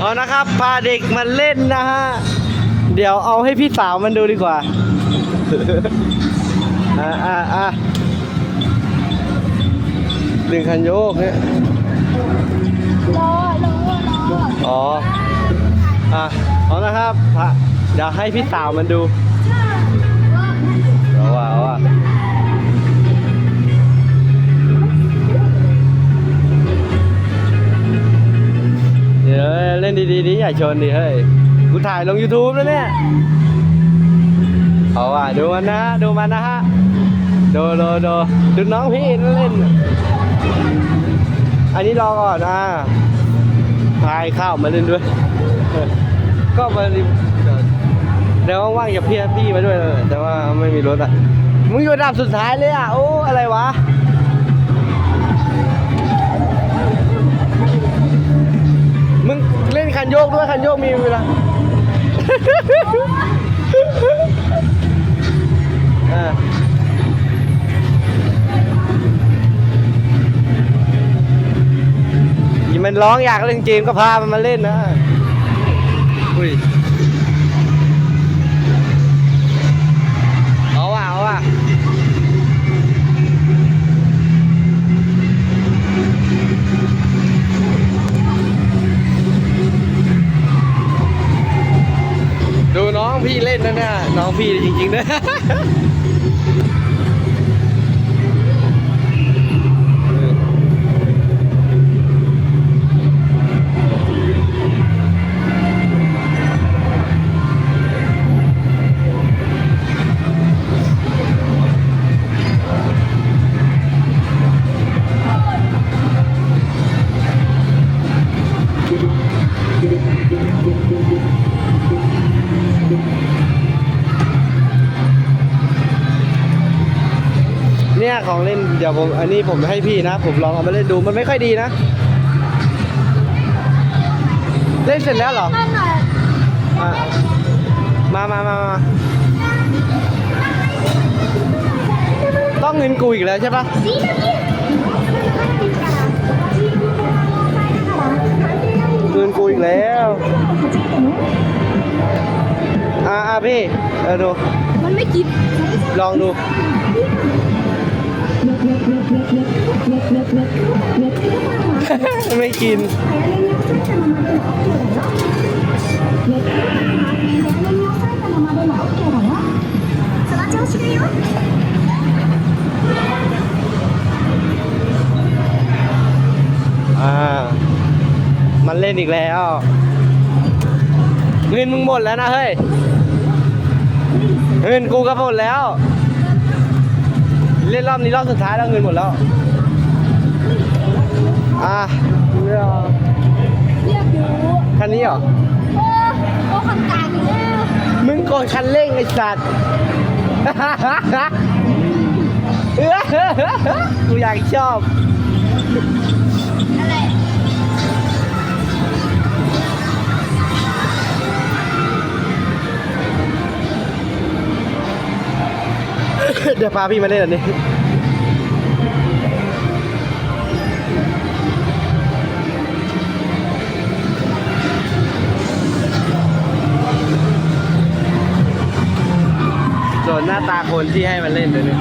เอานะครับ พาเด็กมาเล่นนะฮะ เดี๋ยวเอาให้พี่สาวมันดูดีกว่า อ่าอ่าอ่าดึงคันโยกเนี่ยรอรอรออ๋อ อะเอานะครับพะเดี๋ยวให้พี่สาวมันดูเอาว่ะเอาว่ะ ล่นดีๆดิอย่าชนดิเฮ้ย กูถ่ายลง YouTube แล้วเนี่ย เอาว่ะ ดูมันนะฮะดูมันนะฮะ ดูดูดูดูน้องพี่เล่น อันนี้รอก่อนอะพายข้าวมาเล่นด้วย ก็มาเดี๋ยวว่างๆอย่าพี่พี่มาด้วยแต่ว่าไม่มีรถอะ มึงอยู่อันดับสุดท้ายเลยอะ โอ้ อะไรวะ คันโยกด้วยคันโยกมีเวลาอ่ามันร้องอยากเล่นเกมก็พามันมาเล่นนะอุ้ย พี่เล่นนะเนี่ยน้องพี่จริงๆนะ นี่ยของเล่นเดี๋ยวผมอันนี้ผมให้พี่นะ ผมลองเอามาเล่นดูมันไม่ค่อยดีนะ เล่นเสร็จแล้วเหรอนั่นหน่อยอะมามามามาต้องเงินกูอีกแล้วใช่ปะดีนะพี่เงินกูอีกแล้วอ่าอ่าพี่เออดู มันไม่กินลองดู ไม่กิน อ่า มันเล่นอีกแล้ว เงินมึงหมดแล้วนะเฮ้ย เงินกูก็หมดแล้ว เล่นรอบนี้รอบสุดท้ายแล้วเงินหมดแล้ว อะเรื่องเรียกอยู่คันนี้เหรอโอ้โอ้คนกลางอีกแล้วมึงกดคันเร่งไอ้สัตว์ กูอยากชอบ เดี๋ยวพาพี่มาเล่นอันนี้ส่วนหน้าตาคนที่ให้มันเล่นเลยเนี่ย